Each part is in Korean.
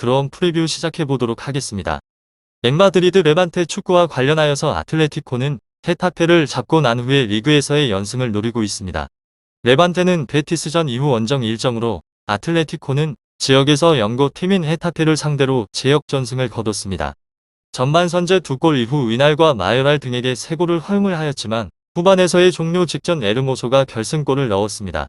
그럼 프리뷰 시작해 보도록 하겠습니다. 엠마드리드 레반테 축구와 관련하여서 아틀레티코는 헤타페를 잡고 난 후에 리그에서의 연승을 노리고 있습니다. 레반테는 베티스전 이후 원정 일정으로 아틀레티코는 지역에서 연고 팀인 헤타페를 상대로 제역 전승을 거뒀습니다. 전반 선제 두 골 이후 위날과 마요랄 등에게 세 골을 허용을 하였지만 후반에서의 종료 직전 에르모소가 결승골을 넣었습니다.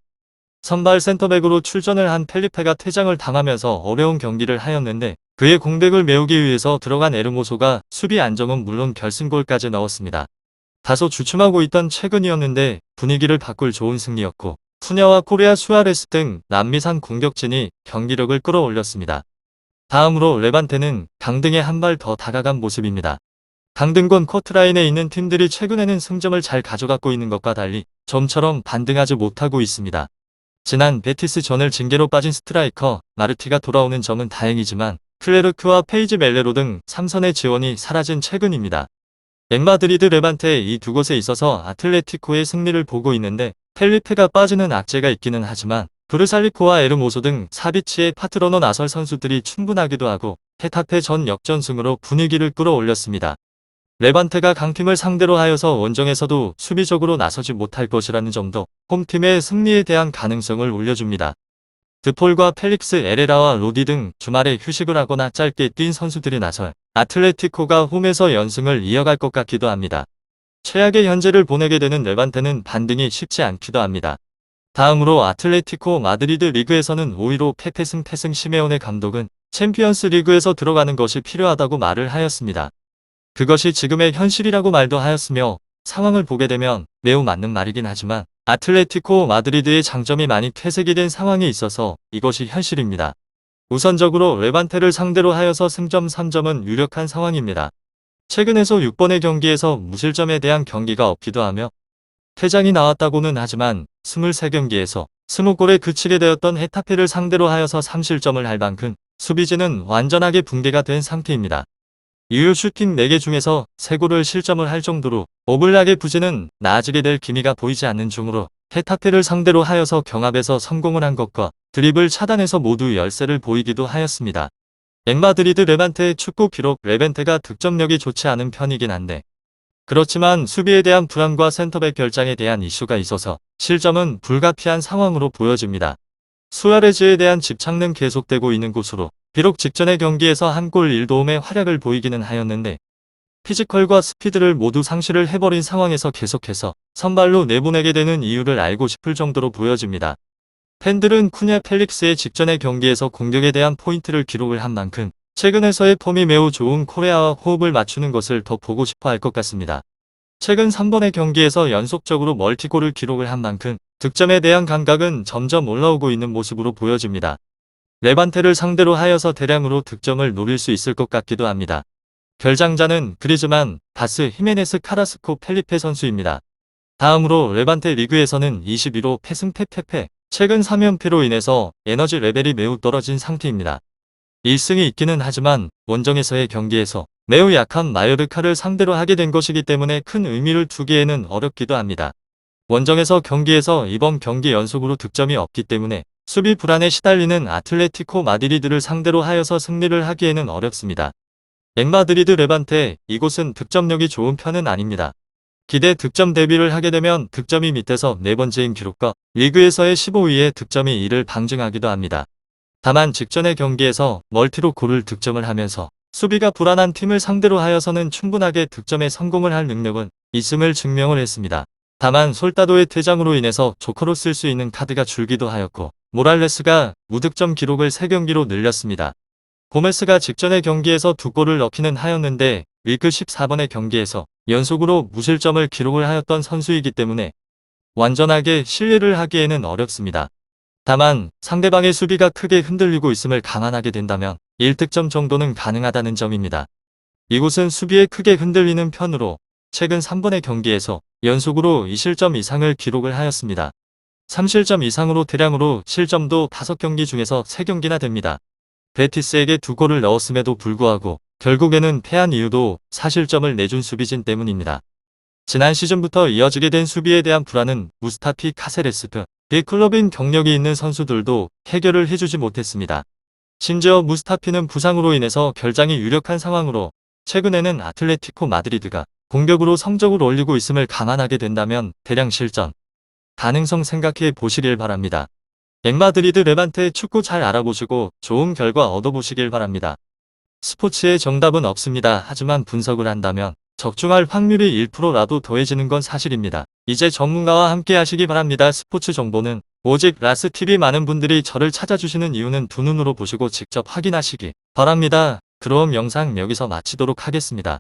선발 센터백으로 출전을 한 펠리페가 퇴장을 당하면서 어려운 경기를 하였는데 그의 공백을 메우기 위해서 들어간 에르모소가 수비 안정은 물론 결승골까지 넣었습니다. 다소 주춤하고 있던 최근이었는데 분위기를 바꿀 좋은 승리였고 푸냐와 코리아 수아레스 등 남미산 공격진이 경기력을 끌어올렸습니다. 다음으로 레반테는 강등에 한 발 더 다가간 모습입니다. 강등권 커트라인에 있는 팀들이 최근에는 승점을 잘 가져가고 있는 것과 달리 좀처럼 반등하지 못하고 있습니다. 지난 베티스 전을 징계로 빠진 스트라이커 마르티가 돌아오는 점은 다행이지만 클레르크와 페이지 멜레로 등 3선의 지원이 사라진 최근입니다. 엠마드리드 레반테 이 두 곳에 있어서 아틀레티코의 승리를 보고 있는데 펠리페가 빠지는 악재가 있기는 하지만 브르살리코와 에르모소 등 사비치의 파트러너 나설 선수들이 충분하기도 하고 헤타페 전 역전승으로 분위기를 끌어올렸습니다. 레반테가 강팀을 상대로 하여서 원정에서도 수비적으로 나서지 못할 것이라는 점도 홈팀의 승리에 대한 가능성을 올려줍니다. 드폴과 펠릭스 에레라와 로디 등 주말에 휴식을 하거나 짧게 뛴 선수들이 나설 아틀레티코가 홈에서 연승을 이어갈 것 같기도 합니다. 최악의 현재를 보내게 되는 레반테는 반등이 쉽지 않기도 합니다. 다음으로 아틀레티코 마드리드 리그에서는 5위로 페페승 태승 시메온의 감독은 챔피언스 리그에서 들어가는 것이 필요하다고 말을 하였습니다. 그것이 지금의 현실이라고 말도 하였으며 상황을 보게 되면 매우 맞는 말이긴 하지만 아틀레티코 마드리드의 장점이 많이 퇴색이 된 상황에 있어서 이것이 현실입니다. 우선적으로 레반테를 상대로 하여서 승점 3점은 유력한 상황입니다. 최근에서 6번의 경기에서 무실점에 대한 경기가 없기도 하며 퇴장이 나왔다고는 하지만 23경기에서 20골에 그치게 되었던 헤타페를 상대로 하여서 3실점을 할 만큼 수비진은 완전하게 붕괴가 된 상태입니다. 이후 슈팅 4개 중에서 3골을 실점을 할 정도로 오블락의 부진은 나아지게 될 기미가 보이지 않는 중으로 헤타페를 상대로 하여서 경합에서 성공을 한 것과 드립을 차단해서 모두 열세를 보이기도 하였습니다. 엠마드리드 레반테의 축구 비록 레벤테가 득점력이 좋지 않은 편이긴 한데 그렇지만 수비에 대한 불안과 센터백 결장에 대한 이슈가 있어서 실점은 불가피한 상황으로 보여집니다. 수아레즈에 대한 집착는 계속되고 있는 곳으로 비록 직전의 경기에서 한 골 1도움의 활약을 보이기는 하였는데 피지컬과 스피드를 모두 상실을 해버린 상황에서 계속해서 선발로 내보내게 되는 이유를 알고 싶을 정도로 보여집니다. 팬들은 쿠냐 펠릭스의 직전의 경기에서 공격에 대한 포인트를 기록을 한 만큼 최근에서의 폼이 매우 좋은 코레아와 호흡을 맞추는 것을 더 보고 싶어 할 것 같습니다. 최근 3번의 경기에서 연속적으로 멀티골을 기록을 한 만큼 득점에 대한 감각은 점점 올라오고 있는 모습으로 보여집니다. 레반테를 상대로 하여서 대량으로 득점을 노릴 수 있을 것 같기도 합니다. 결장자는 그리즈만, 바스, 히메네스, 카라스코, 펠리페 선수입니다. 다음으로 레반테 리그에서는 21호 패승패 패패, 최근 3연패로 인해서 에너지 레벨이 매우 떨어진 상태입니다. 1승이 있기는 하지만 원정에서의 경기에서 매우 약한 마요르카를 상대로 하게 된 것이기 때문에 큰 의미를 두기에는 어렵기도 합니다. 원정에서 경기에서 이번 경기 연속으로 득점이 없기 때문에 수비 불안에 시달리는 아틀레티코 마드리드를 상대로 하여서 승리를 하기에는 어렵습니다. 엠마드리드 레반테 이곳은 득점력이 좋은 편은 아닙니다. 기대 득점 대비를 하게 되면 득점이 밑에서 네 번째인 기록과 리그에서의 15위의 득점이 이를 방증하기도 합니다. 다만 직전의 경기에서 멀티로 골을 득점을 하면서 수비가 불안한 팀을 상대로 하여서는 충분하게 득점에 성공을 할 능력은 있음을 증명을 했습니다. 다만 솔다도의 퇴장으로 인해서 조커로 쓸 수 있는 카드가 줄기도 하였고 모랄레스가 무득점 기록을 3경기로 늘렸습니다. 고메스가 직전의 경기에서 두 골을 넣기는 하였는데 리그 14번의 경기에서 연속으로 무실점을 기록을 하였던 선수이기 때문에 완전하게 신뢰를 하기에는 어렵습니다. 다만 상대방의 수비가 크게 흔들리고 있음을 감안하게 된다면 1득점 정도는 가능하다는 점입니다. 이곳은 수비에 크게 흔들리는 편으로 최근 3번의 경기에서 연속으로 2실점 이상을 기록을 하였습니다. 3실점 이상으로 대량으로 실점도 5경기 중에서 3경기나 됩니다. 베티스에게 두 골을 넣었음에도 불구하고 결국에는 패한 이유도 4실점을 내준 수비진 때문입니다. 지난 시즌부터 이어지게 된 수비에 대한 불안은 무스타피 카세레스프, 빅클럽인 경력이 있는 선수들도 해결을 해주지 못했습니다. 심지어 무스타피는 부상으로 인해서 결장이 유력한 상황으로 최근에는 아틀레티코 마드리드가 공격으로 성적을 올리고 있음을 감안하게 된다면 대량 실전 가능성 생각해 보시길 바랍니다. 앵마드리드 레반테 축구 잘 알아보시고 좋은 결과 얻어보시길 바랍니다. 스포츠의 정답은 없습니다. 하지만 분석을 한다면 적중할 확률이 1%라도 더해지는 건 사실입니다. 이제 전문가와 함께 하시기 바랍니다. 스포츠 정보는 오직 라스TV 많은 분들이 저를 찾아주시는 이유는 두 눈으로 보시고 직접 확인하시기 바랍니다. 그럼 영상 여기서 마치도록 하겠습니다.